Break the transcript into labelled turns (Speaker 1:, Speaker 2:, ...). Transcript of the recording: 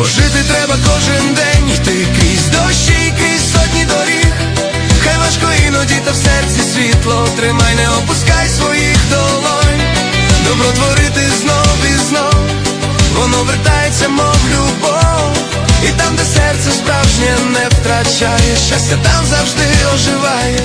Speaker 1: Бо жити треба кожен день, йти крізь дощі, крізь сотні доріг. Хай важко іноді, та в серці світло тримай, не опускай своїх долонь. Добро творити знов і знов, воно вертається, мов любов. І там, де серце справжнє не втрачає, щастя там завжди оживає.